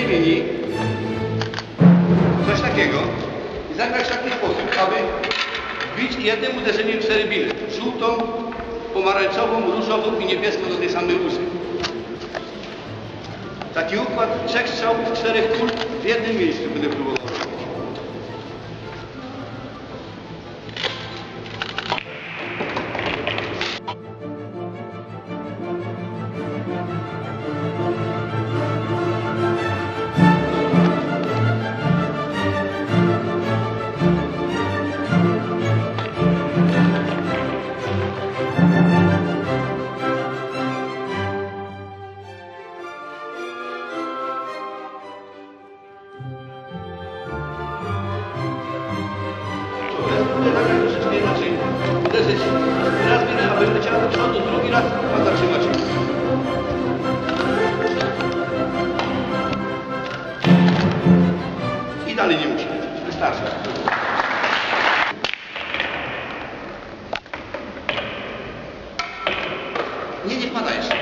jednej coś takiego i zagrać w taki sposób, aby wbić jednym uderzeniem cztery bile. Żółtą, pomarańczową, różową i niebieską do tej samej łzy. Taki układ trzech strzałów, czterech kul w jednym miejscu będę próbował. Troszeczkę inaczej. Uderzyć raz aby leciała do przodu, drugi raz, a zatrzymać. I dalej nie musi lecieć. Wystarczy. Nie, nie pada jeszcze.